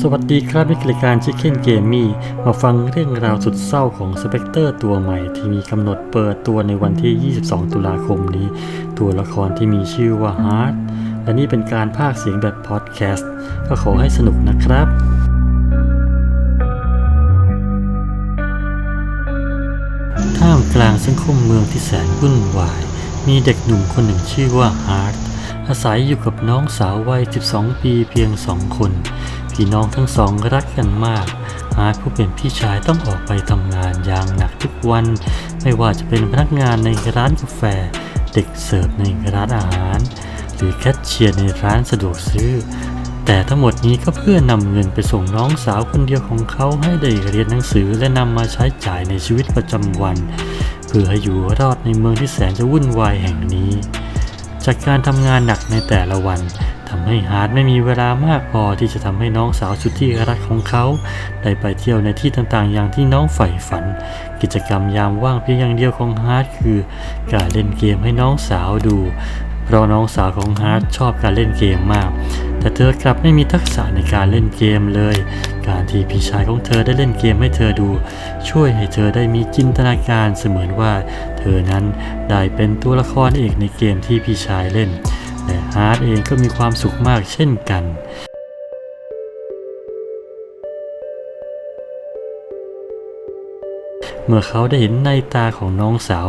สวัสดีครับนี่คือการ Chicken Game มี่มาฟังเรื่องราวสุดเศร้าของสเปกเตอร์ตัวใหม่ที่มีกำหนดเปิดตัวในวันที่ 22 ตุลาคมนี้ ตัวละครที่มีชื่อว่าฮาร์ดและนี่เป็นการพากเสียงแบบพอดแคสต์ ก็ขอให้สนุกนะครับท่ามกลางสังคมเมืองที่แสนวุ่นวาย มีเด็กหนุ่มคนหนึ่งชื่อว่าฮาร์ด อาศัยอยู่กับน้องสาววัย 12 ปีเพียงสองคน พี่น้องทั้งสองรักกันมากฮาร์ดผู้เป็นพี่ชายต้องออกไปทำงานอย่างหนักทุกวัน ไม่ว่าจะเป็นพนักงานในร้านกาแฟ เด็กเสิร์ฟในร้านอาหาร หรือแคชเชียร์ในร้านสะดวกซื้อ แต่ทั้งหมดนี้ก็เพื่อนำเงินไปส่งน้องสาวคนเดียวของเขาให้ได้เรียนหนังสือและนำมาใช้จ่ายในชีวิตประจำวัน เพื่อให้อยู่รอดในเมืองที่แสนจะวุ่นวายแห่งนี้ จากการทำงานหนักในแต่ละวันทำให้ฮาร์ดไม่มีเวลามากพอที่จะทำให้น้องสาวสุดที่รักของเขา ได้ไปเที่ยวในที่ต่างๆ อย่างที่น้องใฝ่ฝัน กิจกรรมยามว่างเพียงอย่างเดียวของฮาร์ดคือ การเล่นเกมให้น้องสาวดู เพราะน้องสาวของฮาร์ดชอบการเล่นเกมมาก แต่เธอกลับไม่มีทักษะในการเล่นเกมเลย การที่พี่ชายของเธอได้เล่นเกมให้เธอดู ช่วยให้เธอได้มีจินตนาการเสมือนว่า เธอนั้นได้เป็นตัวละครเอกในเกมที่พี่ชายเล่นและฮาร์ดเองก็มีความสุขมากเช่นกันเมื่อเขาได้เห็นในตาของน้องสาว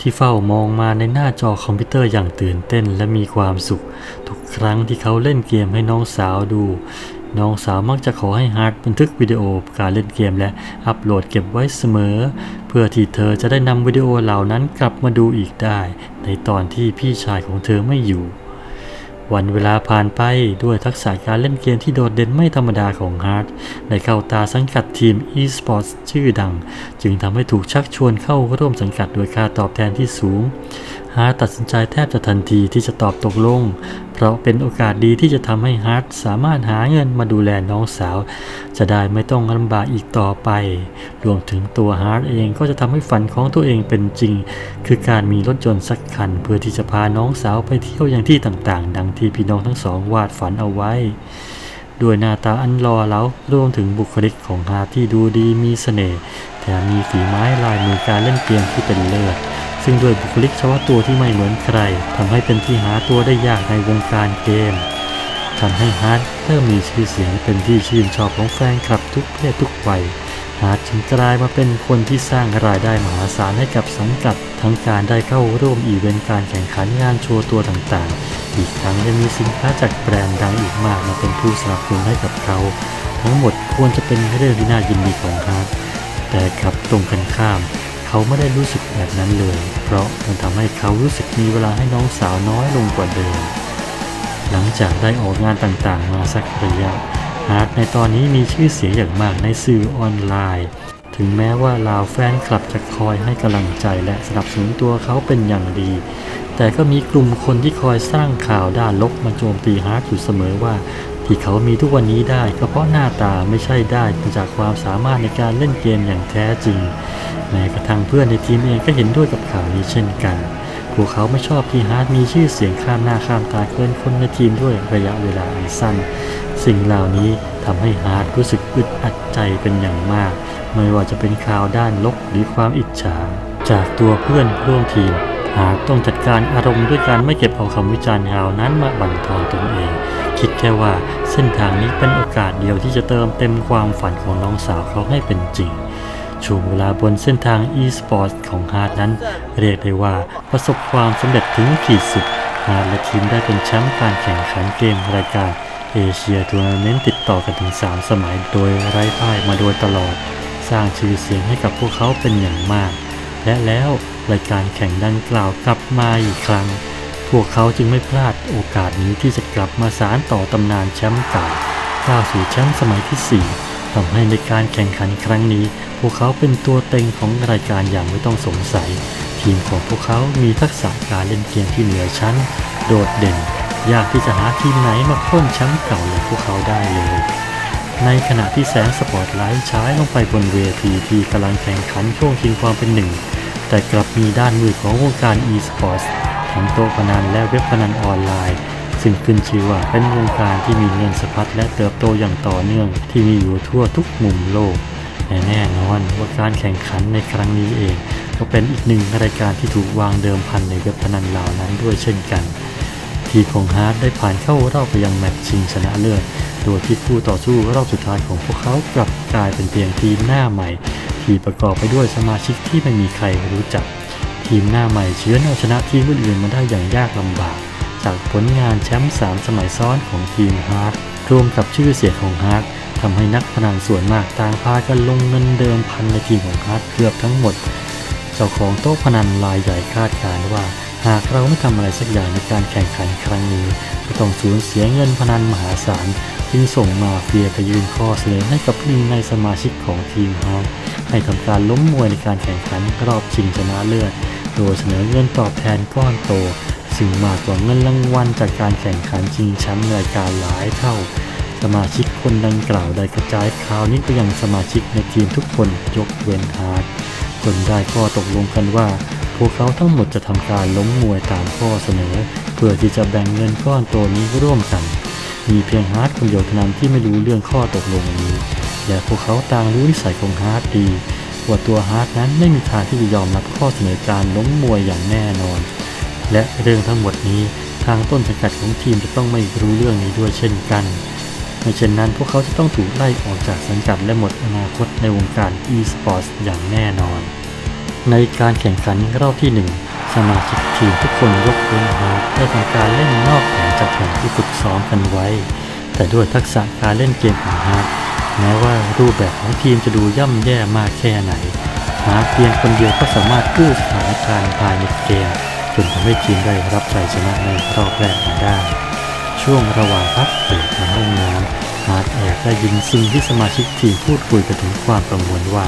ที่เฝ้ามองมาในหน้าจอคอมพิวเตอร์อย่างตื่นเต้นและมีความสุข ทุก ครั้งที่เขาเล่นเกมให้น้องสาวดู น้องสาวมักจะขอให้ฮาร์ดบันทึกวิดีโอการเล่นเกมและอัปโหลดเก็บไว้เสมอ เพื่อที่เธอจะได้นำวิดีโอเหล่านั้นกลับมาดูอีกได้ ในตอนที่พี่ชายของเธอไม่อยู่ วันเวลาผ่านไปด้วยทักษะการเล่นเกมที่โดดเด่นไม่ธรรมดาของฮาร์ดในเข้าตาสังกัดทีม e-sports ชื่อดัง จึงทำให้ถูกชักชวนเข้าร่วมสังกัดโดยค่าตอบแทนที่สูง ฮาร์ดตัดสินใจแทบจะทันทีที่จะตอบตกลง เพราะเป็นโอกาสดีที่จะทำให้ฮาร์ดสามารถหาเงินมาดูแลน้องสาว จะได้ไม่ต้องลำบากอีกต่อไป รวมถึงตัวฮาร์ดเองก็จะทำให้ฝันของตัวเองเป็นจริง คือการมีรถยนต์สักคัน เพื่อที่จะพาน้องสาวไปเที่ยวอย่างที่ต่างๆ ดังที่พี่น้องทั้งสองวาดฝันเอาไว้ด้วยหน้าตาอันหล่อเหลารวมถึงบุคลิกของฮาร์ดที่ดูดีมีเสน่ห์แถมมีฝีไม้ลายมือการเล่นเกมที่เป็นเลิศ ซึ่งด้วยบุคลิกเฉพาะตัวที่ไม่เหมือนใครทำให้เป็นที่หาตัวได้ยากในวงการเกมทำให้ฮาร์ดเริ่มมีชื่อเสียงเป็นที่ชื่นชอบของแฟนคลับทุกเพศทุกวัยฮาร์ดจึงกลายมาเป็นคนที่สร้างรายได้มหาศาลให้กับสังกัด ทั้งการได้เข้าร่วมอีเวนต์การแข่งขันงานโชว์ตัวต่างๆ อีกทั้งยังมีสินค้าจากแบรนด์ดังอีกมากมาเป็นผู้สนับสนุนให้กับเขา ทั้งหมดควรจะเป็นเรื่องที่น่ายินดีของฮาร์ดแต่กลับตรงกันข้าม เขาไม่ได้รู้สึกแบบนั้นเลย เพราะมันทำให้เขารู้สึกมีเวลาให้น้องสาวน้อยลงกว่าเดิม หลังจากได้ออกงานต่างๆ มาสักระยะฮาร์ดในตอนนี้มีชื่อเสียงอย่างมากในสื่อออนไลน์ ถึงแม้ว่าลาวแฟนคลับจะคอยให้กำลังใจและสนับสนุนตัวเขาเป็นอย่างดี แต่ก็มีกลุ่มคนที่คอยสร้างข่าวด้านลบมาโจมตีฮาร์ดอยู่เสมอว่า ที่เขามีทุกวันนี้ได้ก็เพราะหน้าตาไม่ใช่ได้มาจากความสามารถในการเล่นเกมอย่างแท้จริงแม้กระทั่งเพื่อนในทีมเองก็เห็นด้วยกับข่าวนี้เช่นกัน พวกเขาไม่ชอบที่ฮาร์ดมีชื่อเสียงข้ามหน้าข้ามตาเกินคนในทีมด้วยระยะเวลาอันสั้น สิ่งเหล่านี้ทำให้ฮาร์ดรู้สึกอึดอัดใจเป็นอย่างมาก ไม่ว่าจะเป็นข่าวด้านลบหรือความอิจฉา จากตัวเพื่อนร่วมทีมหากต้องจัดการอารมณ์ด้วยการไม่เก็บเอาคำวิจารณ์ข่าวนั้นมาบั่นทอนตนเอง คิดแค่ว่าเส้นทางนี้เป็นโอกาสเดียวที่จะเติมเต็มความฝันของน้องสาวเขาให้เป็นจริง ช่วงเวลาบนเส้นทาง e-sport ของฮาร์ดนั้น เรียกได้ว่าประสบความสำเร็จถึงขีดสุดฮาร์ดและทีมได้เป็นแชมป์การแข่งขันเกมรายการเอเชียทัวร์นาเมนต์ติดต่อกันถึง 3 สมัยโดยไร้พ่ายมาโดยตลอด สร้างชื่อเสียงให้กับพวกเขาเป็นอย่างมาก และแล้วรายการแข่งดังกล่าวกลับมาอีกครั้ง พวกเขาจึงไม่พลาดโอกาสนี้ที่จะกลับมาสารต่อตำนานแชมป์เก่าก้าวสู่แชมป์สมัยที่ 4ทำให้ในการแข่งขันครั้งนี้ พวกเขาเป็นตัวเต็งของรายการอย่างไม่ต้องสงสัย ทีมของพวกเขามีทักษะการเล่นเกมที่เหนือชั้น โดดเด่น ยากที่จะหาทีมไหนมาพ้นแชมป์เก่าอย่างพวกเขาได้เลยในขณะที่แสงสปอตไลท์ฉายลงไปบนเวทีที่กำลังแข่งขันช่วงชิงความเป็นหนึ่ง แต่กลับมีด้านมืดของวงการ e-sports ทั้งโต๊ะพนันและเว็บพนันออนไลน์ ซึ่งขึ้นชื่อว่าเป็นวงการที่มีเงินสะพัดและเติบโตอย่างต่อเนื่องที่มีอยู่ทั่วทุกมุมโลกและแน่นอนว่าการแข่งขันในครั้งนี้เอง ก็เป็นอีกหนึ่งรายการที่ถูกวางเดิมพันในเว็บพนันเหล่านั้นด้วยเช่นกัน ทีของฮาร์ดได้ผ่านเข้ารอบไปยังแมตช์ชิงชนะเลิศโดยที่ผู้ต่อสู้รอบสุดท้ายของพวกเขากลับกลายเป็นเพียงทีมหน้าใหม่ ที่ประกอบไปด้วยสมาชิกที่ไม่มีใครรู้จัก ทีมหน้าใหม่เชื้อนเอาชนะทีมอื่นๆมาได้อย่างยากลำบาก จากผลงานแชมป์3สมัยซ้อนของทีมฮาร์ดรวมกับชื่อเสียงของฮาร์ดทำให้นักพนันส่วนมากต่างพากันลงเงินเดิมพันในทีมของฮาร์ดเกือบทั้งหมด เจ้าของโต๊ะพนันรายใหญ่คาดการณ์ว่า หากเราไม่ทำอะไรสักอย่างในการแข่งขันครั้งนี้จะต้องสูญเสียเงินพนันมหาศาลจึงส่งมาเฟียไปยื่นข้อเสนอให้กับหนึ่งในสมาชิกของทีมฮาร์ดให้ทำการล้มมวยในการแข่งขันรอบชิงชนะเลิศ โดยเสนอเงินตอบแทนก้อนโต ซึ่งมากกว่าเงินรางวัลจากการแข่งขันชิงแชมป์รายการหลายเท่า สมาชิกคนดังกล่าวได้กระจายข่าวนี้ไปยังสมาชิกในทีมทุกคนยกเว้นฮาร์ดจนได้ข้อตกลงกันว่าพวกเขาทั้งหมดจะทำการล้มมวยตามข้อเสนอ เพื่อที่จะแบ่งเงินก้อนโตนี้ร่วมกัน มีเพียงฮาร์ดคนเดียวเท่านั้นที่ไม่รู้เรื่องข้อตกลงนี้ และพวกเขาต่างรู้นิสัยของฮาร์ดดี ว่าตัวฮาร์ดนั้นไม่มีทางที่จะยอมรับข้อเสนอการล้มมวยอย่างแน่นอน และเรื่องทั้งหมดนี้ทางต้นสังกัดของทีมจะต้องไม่รู้เรื่องนี้ด้วยเช่นกันไม่เช่นนั้นพวกเขาจะต้องถูกไล่ออกจากสังกัดและหมดอนาคตในวงการ e-sports อย่างแน่นอน ในการแข่งขันรอบที่หนึ่งสมาชิกทีมทุกคนยกเว้นฮาร์ดได้ทำการเล่นนอกแผนจากแผนที่ฝึกซ้อมกันไว้ แต่ด้วยทักษะการเล่นเกมของฮาร์ด แม้ว่ารูปแบบของทีมจะดูย่ำแย่มากแค่ไหน มาร์ดเพียงคนเดียวก็สามารถกู้สถานการณ์ภายในเกมจนทำให้ทีมได้รับชัยชนะในรอบแรกมาได้ ช่วงระหว่างพักเบรกในห้องน้ำมาร์ทแอบได้ยินสิ่งที่สมาชิกทีมพูดคุยกันถึงความกังวลว่า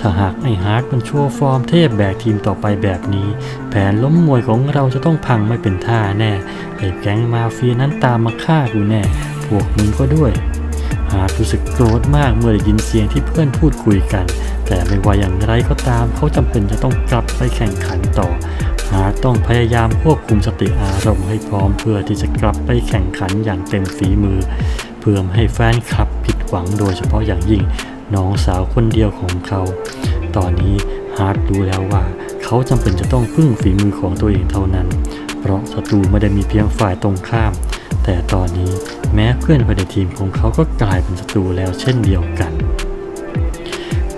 ถ้าหากไอ้ฮาร์ดมันโชว์ฟอร์มเทพแบกทีมต่อไปแบบนี้ แผนล้มมวยของเราจะต้องพังไม่เป็นท่าแน่ไอ้แก๊งมาเฟียนั้นตามมาฆ่ากูแน่ พวกมึงก็ด้วยฮาร์ดรู้สึกโกรธมากเมื่อได้ยินเสียงที่เพื่อนพูดคุยกัน แต่ไม่ว่าอย่างไรก็ตามเขาจำเป็นจะต้องกลับไปแข่งขันต่อฮาร์ดต้องพยายามควบคุมสติอารมณ์ให้พร้อมเพื่อที่จะกลับไปแข่งขันอย่างเต็มฝีมือ เพื่อไม่ให้แฟนคลับผิดหวังโดยเฉพาะอย่างยิ่ง น้องสาวคนเดียวของเขา ตอนนี้ฮาร์ดรู้แล้วว่า เขาจำเป็นจะต้องพึ่งฝีมือของตัวเองเท่านั้น เพราะศัตรูไม่ได้มีเพียงฝ่ายตรงข้าม แต่ตอนนี้แม้เพื่อนภายในทีมของเขาก็กลายเป็นศัตรูแล้วเช่นเดียวกัน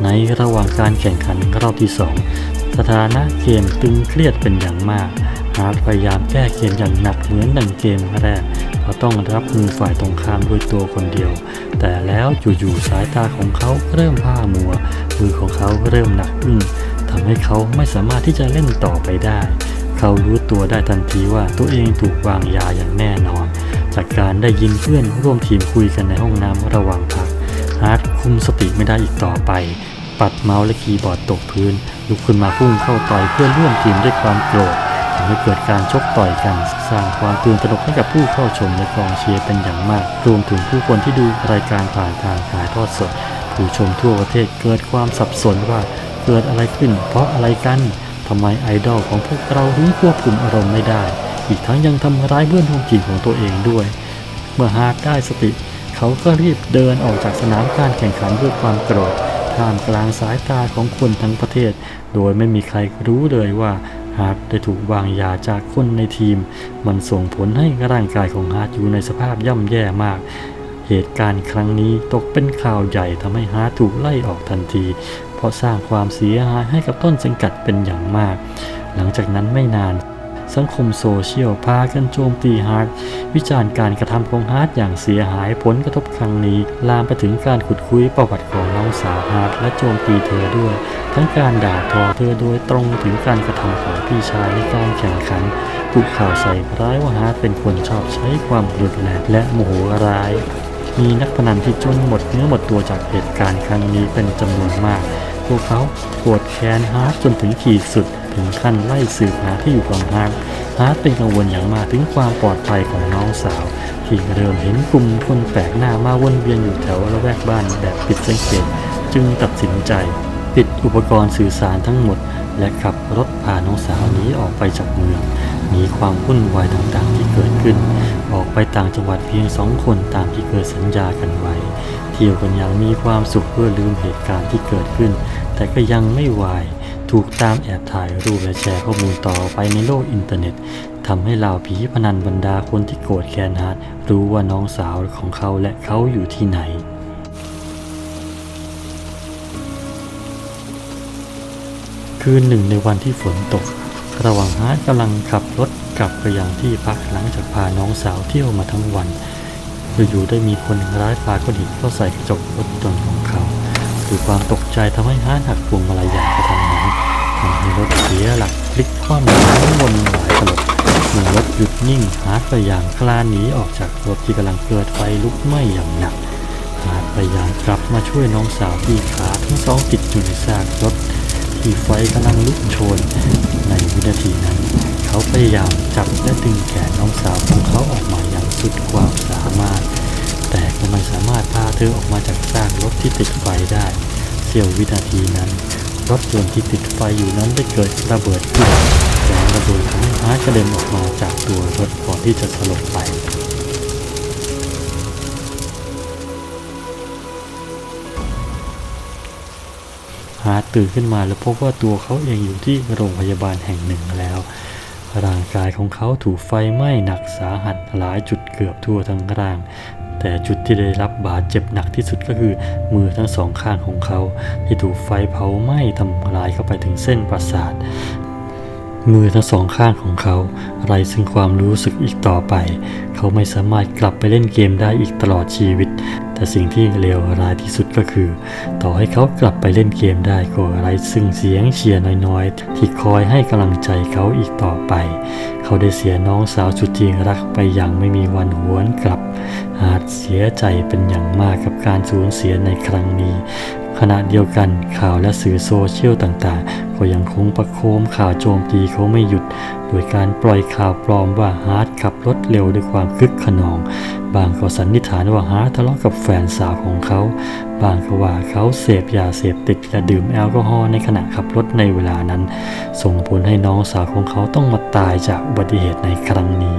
ในระหว่างการแข่งขันรอบที่ 2 สถานะเกมตึงเครียดเป็นอย่างมาก ฮาร์ดพยายามแก้เกมอย่างหนักเหมือนดังเกมแรกเพราะต้องรับมือฝ่ายตรงข้ามด้วยตัวคนเดียว แต่แล้วอยู่ๆสายตาของเขาเริ่มผ้ามัวมือของเขาเริ่มหนักอึ้งทำให้เขาไม่สามารถที่จะเล่นต่อไปได้ เขารู้ตัวได้ทันทีว่าตัวเองถูกวางยาอย่างแน่นอน จากการได้ยินเพื่อนร่วมทีมคุยกันในห้องน้ำระหว่างพักฮาร์ดคุมสติไม่ได้อีกต่อไป ปัดเมาส์และคีย์บอร์ดตกพื้นลุกขึ้นมาพุ่งเข้าต่อยเพื่อนร่วมทีมด้วยความโกรธำให้เกิดการชกต่อยกัน สร้างความตื่นตระหนกให้กับผู้เข้าชมและกองเชียร์เป็นอย่างมาก รวมถึงผู้คนที่ดูรายการผ่านทางถ่ายทอดสด ผู้ชมทั่วประเทศเกิดความสับสนว่าเกิดอะไรขึ้น เพราะอะไรกันทำไมไอดอลของพวกเราถึงควบคุมอารมณ์ไม่ได้ อีกทั้งยังทำร้ายเพื่อนร่วมทีมของตัวเองด้วย เมื่อฮาร์ดได้สติ เขาก็รีบเดินออกจากสนามการแข่งขันด้วยความโกรธท่ามกลางสายตาของคนทั้งประเทศ โดยไม่มีใครรู้เลยว่า ฮาร์ดได้ถูกวางยาจากคนในทีม มันส่งผลให้ร่างกายของฮาร์ดอยู่ในสภาพย่ำแย่มาก เหตุการณ์ครั้งนี้ตกเป็นข่าวใหญ่ทำให้ฮาร์ดถูกไล่ออกทันที เพราะสร้างความเสียหายให้กับต้นสังกัดเป็นอย่างมาก หลังจากนั้นไม่นาน สังคมโซเชียลพากันโจมตีฮาร์ดวิจารณ์การกระทำของฮาร์ดอย่างเสียหายผลกระทบครั้งนี้ ลามไปถึงการขุดคุยประวัติของน้องสาวฮาร์ดและโจมตีเธอด้วย ทั้งการด่าทอเธอโดยตรงถึงการกระทำของพี่ชายในการแข่งขันผูกข่าวใส่ร้ายว่าฮาร์ดเป็นคนชอบใช้ความรุนแรงและโมโหร้ายมีนักพนันที่จนหมดเนื้อหมดตัวจากเหตุการณ์ครั้งนี้เป็นจำนวนมาก พวกเขาโกรธแค้นฮาร์ดจนถึงขีดสุด ถึงขั้นไล่สืบหาที่อยู่ของฮาร์ดฮาร์ดเป็นกังวลอย่างมากถึงความปลอดภัยของน้องสาว ที่เริ่มเห็นกลุ่มคนแปลกหน้ามาวนเวียนอยู่แถวละแวกบ้านแบบผิดสังเกต จึงตัดสินใจปิดอุปกรณ์สื่อสารทั้งหมด และขับรถพาน้องสาวนี้ออกไปจากเมืองหนีความวุ่นวายต่างๆที่เกิดขึ้น ออกไปต่างจังหวัดเพียงสองคนตามที่เคยสัญญากันไว้ เที่ยวกันอย่างมีความสุขเพื่อลืมเหตุการณ์ที่เกิดขึ้น แต่ก็ยังไม่วาย ถูกตามแอบถ่ายรูปและแชร์ข้อมูลต่อไปในโลกอินเทอร์เน็ตทำให้เหล่าผีพนันบรรดาคนที่โกรธแค้นฮาร์ดรู้ว่าน้องสาวของเขาและเขาอยู่ที่ไหนคืนหนึ่งในวันที่ฝนตก ระหว่างฮาร์ดกำลังขับรถกลับไปยังที่พักหลังจากพาน้องสาวเที่ยวมาทั้งวัน อยู่ๆได้มีคนร้ายปาก้อนหินเข้าใส่กระจกรถยนต์ของเขาด้วยความตกใจทำให้ฮาร์ดหักพวงมาลัยอย่างกระทัน หันรถเสียหลักพลิกคว่ำลายวนหลายตลบมื่อรถหยุดนิ่งฮาร์ดพยายามคลานหนีออกจากรถที่กำลังเกิดไฟลุกไหม้อย่างหนักฮาร์ดพยายามกลับมาช่วยน้องสาวที่ขาทั้งสองติดอยู่ในซากรถที่ไฟกำลังลุกโชน ในวินาทีนั้น เขาพยายามจับและดึงแขนน้องสาวของเขาออกมาอย่างสุดความสามารถ แต่ก็ไม่สามารถพาเธอออกมาจากซากรถที่ติดไฟได้ เสี้ยววินาทีนั้น รถยนต์ที่ติดไฟอยู่นั้นได้เกิดระเบิดขึ้นแรงระเบิดทำให้ฮาร์ดกระเด็นออกมาจากตัวรถก่อนที่จะสลบไปฮาร์ดตื่นขึ้นมาแล้วพบว่าตัวเขาเองอยู่ที่โรงพยาบาลแห่งหนึ่งแล้ว ร่างกายของเขาถูกไฟไหม้หนักสาหัสหลายจุดเกือบทั่วทั้งร่าง แต่จุดที่ได้รับบาดเจ็บหนักที่สุดก็คือ มือทั้งสองข้างของเขา ที่ถูกไฟเผาไหม้ทำลายเข้าไปถึงเส้นประสาท มือทั้งสองข้างของเขาไร้ซึ่งความรู้สึกอีกต่อไป เขาไม่สามารถกลับไปเล่นเกมได้อีกตลอดชีวิต แต่สิ่งที่เลวร้ายที่สุดก็คือ ต่อให้เขากลับไปเล่นเกมได้ก็ไร้ซึ่งเสียงเชียร์น้อยๆ ที่คอยให้กำลังใจเขาอีกต่อไป เขาได้เสียน้องสาวสุดที่รักไปอย่างไม่มีวันหวนกลับ อาจเสียใจเป็นอย่างมากกับการสูญเสียในครั้งนี้ ขณะเดียวกันข่าวและสื่อโซเชียลต่างๆ ก็ยังคงประโคมข่าวโจมตีเขาไม่หยุด โดยการปล่อยข่าวปลอมว่าฮาร์ดขับรถเร็วด้วยความคึกขนอง บางก็สันนิษฐานว่าฮาร์ดทะเลาะกับแฟนสาวของเขา บางก็ว่าเขาเสพยาเสพติดและดื่มแอลกอฮอล์ในขณะขับรถในเวลานั้น ส่งผลให้น้องสาวของเขาต้องมาตายจากอุบัติเหตุในครั้งนี้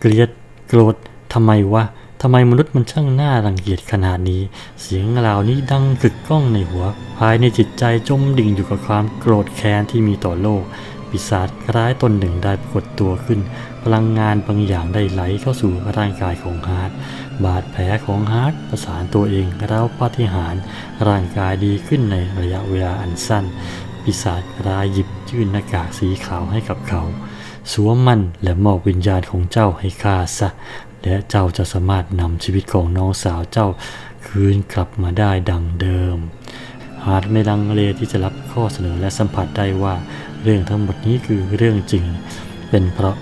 เกลียดโกรธทำไมวะ ทำไมมนุษย์มันช่างน่ารังเกียจขนาดนี้ เสียงเหล่านี้ดังกึกก้องในหัว ภายในจิตใจจมดิ่งอยู่กับความโกรธแค้นที่มีต่อโลก ปีศาจร้ายตนหนึ่งได้ปรากฏตัวขึ้น พลังงานบางอย่างได้ไหลเข้าสู่ร่างกายของฮาร์ดบาดแผลของฮาร์ดประสานตัวเองราวปาฏิหาริย์ร่างกายดีขึ้นในระยะเวลาอันสั้น ปีศาจร้ายหยิบยื่นหน้ากากสีขาวให้กับเขาสวมมันและมอบวิญญาณของเจ้าให้ข้าซะ และเจ้าจะสามารถนำชีวิตของน้องสาวเจ้าคืนกลับมาได้ดังเดิม หาดไม่ลังเลที่จะรับข้อเสนอและสัมผัสได้ว่าเรื่องทั้งหมดนี้คือเรื่องจริง เป็นเพราะ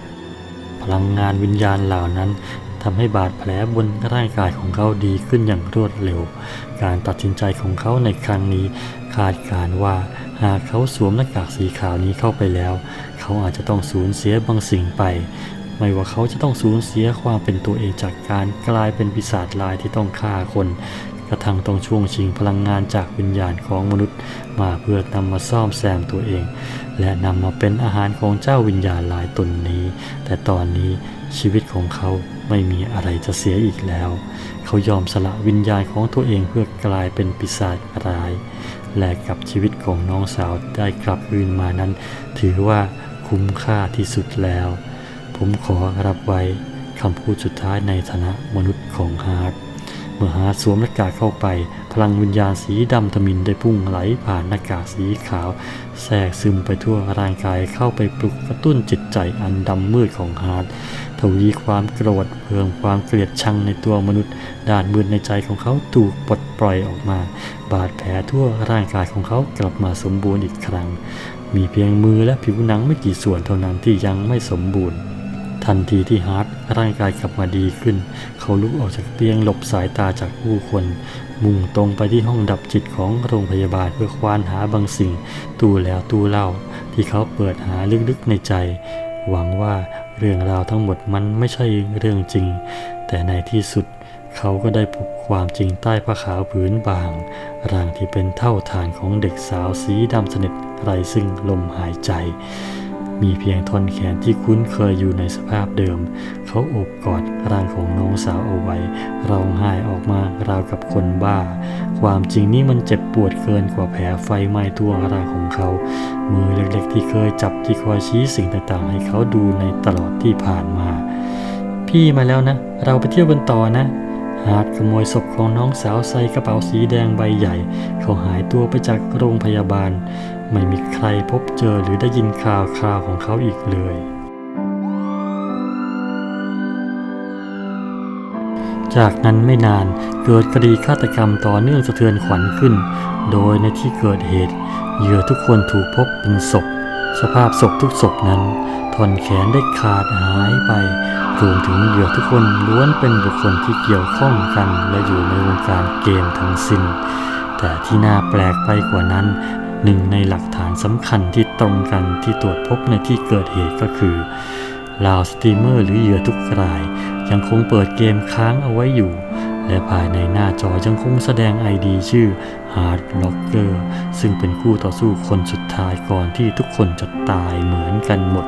พลังงานวิญญาณเหล่านั้นทำให้บาดแผลบนร่างกายของเขาดีขึ้นอย่างรวดเร็ว การตัดสินใจของเขาในครั้งนี้คาดการณ์ว่าหากเขาสวมหน้ากากสีขาวนี้เข้าไปแล้ว เขาอาจจะต้องสูญเสียบางสิ่งไป ไม่ว่าเขาจะต้องสูญเสียความเป็นตัวเองจากการกลายเป็นปีศาจลายที่ต้องฆ่าคน กระทั่งต้องช่วงชิงพลังงานจากวิญญาณของมนุษย์ มาเพื่อนำมาซ่อมแซมตัวเอง และนำมาเป็นอาหารของเจ้าวิญญาณลายตนนี้ แต่ตอนนี้ชีวิตของเขาไม่มีอะไรจะเสียอีกแล้ว เขายอมสละวิญญาณของตัวเองเพื่อกลายเป็นปีศาจร้าย และกับชีวิตของน้องสาวได้กลับคืนมานั้น ถือว่าคุ้มค่าที่สุดแล้ว ผมขอรับไว้คำพูดสุดท้ายในฐานะมนุษย์ของฮาร์ดเมื่อฮาร์ดสวมหน้ากากเข้าไป พลังวิญญาณสีดำทมินได้พุ่งไหลผ่านหน้ากากสีขาวแทรกซึมไปทั่วร่างกายเข้าไปปลุกกระตุ้นจิตใจอันดำมืดของฮาร์ดทวีความโกรธเพิ่มความเกลียดชังในตัวมนุษย์ ด้านมืดในใจของเขาถูกปลดปล่อยออกมา บาดแผลทั่วร่างกายของเขากลับมาสมบูรณ์อีกครั้ง มีเพียงมือและผิวหนังไม่กี่ส่วนเท่านั้นที่ยังไม่สมบูรณ์ ทันทีที่ฮาร์ดร่างกายกลับมาดีขึ้น เขาลุกออกจากเตียงหลบสายตาจากผู้คน มุ่งตรงไปที่ห้องดับจิตของโรงพยาบาลเพื่อควานหาบางสิ่ง ตู้แล้วตู้เล่า ที่เขาเปิดหาลึกๆในใจ หวังว่าเรื่องราวทั้งหมดมันไม่ใช่เรื่องจริง แต่ในที่สุดเขาก็ได้พบความจริงใต้ผ้าขาวผืนบาง ร่างที่เป็นเท่าฐานของเด็กสาวสีดำสนิทไรซึ่งลมหายใจ มีเพียงท่อนแขนที่คุ้นเคยอยู่ในสภาพเดิม เขาโอบกอดร่างของน้องสาวเอาไว้ร้องไห้ออกมาราวกับคนบ้า ความจริงนี่มันเจ็บปวดเกินกว่าแผลไฟไหม้ทั่วร่างของเขา มือเล็กๆที่เคยจับที่คอยชี้สิ่งต่างๆ ให้เขาดูในตลอดที่ผ่านมา พี่มาแล้วนะ เราไปเที่ยวกันต่อนะหาดขโมยศพของน้องสาวใส่กระเป๋าสีแดงใบใหญ่ เขาหายตัวไปจากโรงพยาบาล ไม่มีใครพบเจอหรือได้ยินข่าวคราวของเขาอีกเลย จากนั้นไม่นานเกิดคดีฆาตกรรมต่อเนื่องสะเทือนขวัญขึ้น โดยในที่เกิดเหตุ เหยื่อทุกคนถูกพบเป็นศพ สภาพศพทุกศพนั้นท่อนแขนได้ขาดหายไปรวมถึงเหยื่อทุกคนล้วนเป็นบุคคลที่เกี่ยวข้องกันและอยู่ในวงการเกมทั้งสิ้น แต่ที่น่าแปลกไปกว่านั้น หนึ่งในหลักฐานสำคัญที่ตรงกันที่ตรวจพบในที่เกิดเหตุก็คือลาวสตรีมเมอร์หรือเหยื่อทุกราย ยังคงเปิดเกมค้างเอาไว้อยู่ และภายในหน้าจอยังคงแสดง ID ชื่อ Hard Locker ซึ่งเป็นคู่ต่อสู้คนสุดท้ายก่อนที่ทุกคนจะตายเหมือนกันหมด